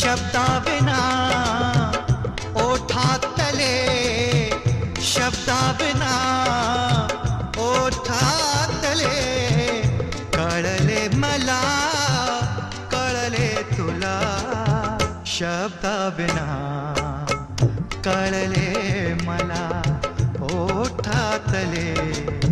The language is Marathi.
शब्दाविना ओठातले शब्दाविना ओठातले कळले मला कळले तुला शब्दाविना। कळले मला ओठातले कळले